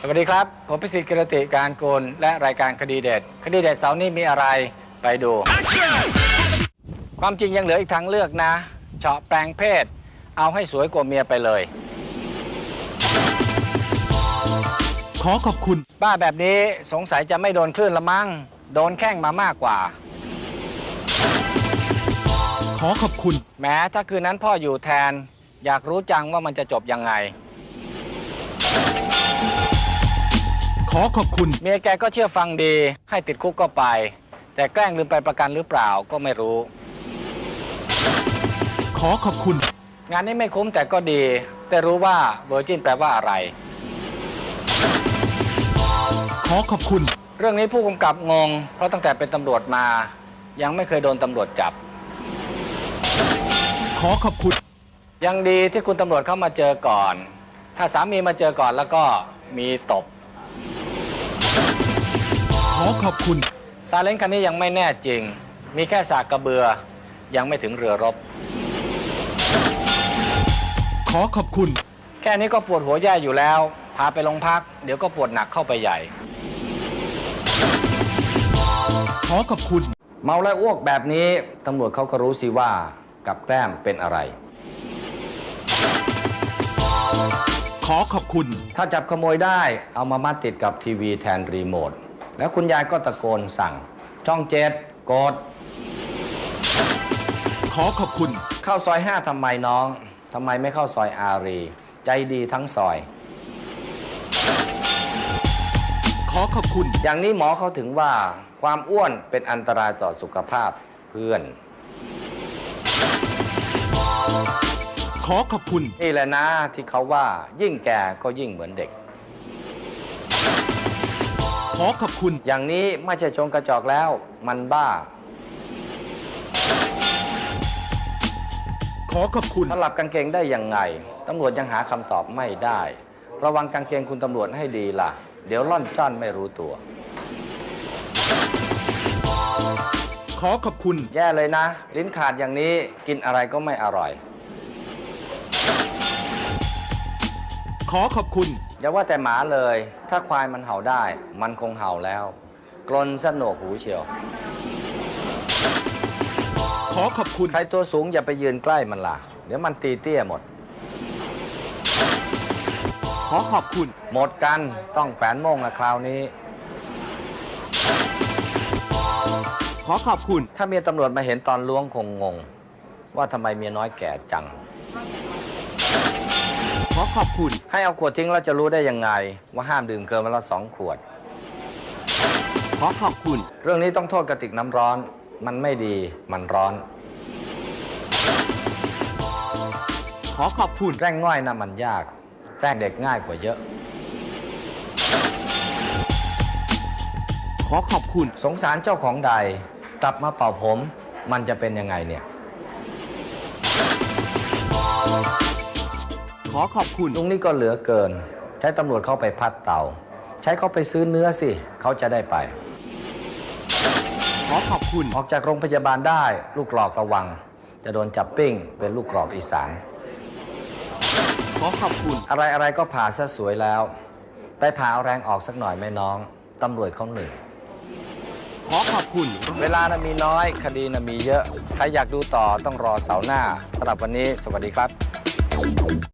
สวัสดีครับ ผมพิสิทธิ์กิรติการโกลและรายการคดีเด็ด คดีเด็ดเสาร์นี้มีอะไรไปดู ความจริงยังเหลืออีกทางเลือกนะ เฉาะแปลงเพศ เอาให้สวยกว่าเมียไปเลย ขอขอบคุณ บ้าแบบนี้สงสัยจะไม่โดนคลื่นละมั้งโดนแข้งมามากกว่า ขอขอบคุณ แม้ถ้าคืนนั้นพ่ออยู่แทน อยากรู้จังว่ามันจะจบยังไงข อขอบคุณ เมียแกก็เชื่อฟังดี ให้ติดคุกก็ไป แต่แกล้งลืมไปประกันหรือเปล่าก็ไม่รู้ ขอขอบคุณ งานนี้ไม่คุ้มแต่ก็ดี แต่รู้ว่าเวอร์จินแปลว่าอะไร ขอขอบคุณ เรื่องนี้ผู้กำกับงง เพราะตั้งแต่เป็นตำรวจมา ยังไม่เคยโดนตำรวจจับ ขอขอบคุณ ยังดีที่คุณตำรวจเข้ามาเจอก่อน ถ้าสามีมาเจอก่อนแล้วก็มีตบ ขอขอบคุณ ซาเล้งคันนี้ยังไม่แน่จริง มีแค่สากกระเบือ ยังไม่ถึงเรือรบ ขอขอบคุณ แค่นี้ก็ปวดหัวแย่อยู่แล้ว พาไปโรงพัก เดี๋ยวก็ปวดหนักเข้าไปใหญ่ ขอขอบคุณ เมาและอ้วกแบบนี้ ตำรวจเขาก็รู้สิว่ากับแกล้มเป็นอะไร ขอขอบคุณ ถ้าจับขโมยได้เอามามัดติดกับทีวีแทนรีโมท แล้วคุณยายก็ตะโกนสั่ง ช่องเจ็ดกด ขอขอบคุณ เข้าซอยห้าทำไมน้องทำไมไม่เข้าซอยอารี ใจดีทั้งซอย ขอขอบคุณ อย่างนี้หมอเขาถึงว่า ความอ้วนเป็นอันตรายต่อสุขภาพเพื่อน ขอขอบคุณ นี่แหละนะที่เขาว่ายิ่งแก่ก็ยิ่งเหมือนเด็ก ขอขอบคุณ อย่างนี้ไม่ใช่ชงกระจอกแล้ว มันบ้า ขอขอบคุณสลับกางเกงได้ยังไงตำรวจยังหาคำตอบไม่ได้ ระวังกางเกงคุณตำรวจให้ดีล่ะ เดี๋ยวล่อนจ้อนไม่รู้ตัว ขอขอบคุณ แย่เลยนะ ลิ้นขาดอย่างนี้กินอะไรก็ไม่อร่อย อขอบคุณ อย่าว่าแต่หมาเลย ถ้าควายมันเห่าได้ มันคงเห่าแล้ว กลนสนวกหูเชียว ขอขอบคุณ ใครตัวสูงอย่าไปยืนใกล้มันล่ะ เดี๋ยวมันตีเตี้ยหมด ขอขอบคุณ หมดกันต้องแปนโมงละคราวนี้ ขอขอบคุณ ถ้าเมียตำรวจมาเห็นตอนล้วงคงงง ว่าทำไมเมียน้อยแก่จัง ขอขอบคุณ ให้เอาขวดทิ้งแล้วจะรู้ได้ยังไง ว่าห้ามดื่มเกินวันละสองขวด ขอขอบคุณ เรื่องนี้ต้องโทษกระติกน้ำร้อน มันไม่ดี มันร้อน ขอขอบคุณ แกล้งง่อยนะมันยาก แกล้งเด็กง่ายกว่าเยอะ ขอขอบคุณ สงสารเจ้าของใด กลับมาเป่าผม มันจะเป็นยังไงเนี่ยข อขอบคุณลุงนี่ก็เหลือเกิน ใช้ตำรวจเข้าไปพัดเตา ใช้เขาไปซื้อเนื้อสิ เขาจะได้ไป ขอขอบคุณ ออกจากโรงพยาบาลได้ ลูกกรอกระวัง จะโดนจับปิ้ง เป็นลูกกรอกอีสาน ขอขอบคุณ อะไรอะไรก็ผ่าซะสวยแล้ว ไปผ่าเอาแรงออกสักหน่อยไหมน้อง ตำรวจเขาเหนื่อยขอขอบคุณ เวลานะมีน้อย คดีนะมีเยอะ ใครอยากดูต่อต้องรอเสาร์หน้าสำหรับวันนี้ สวัสดีครับ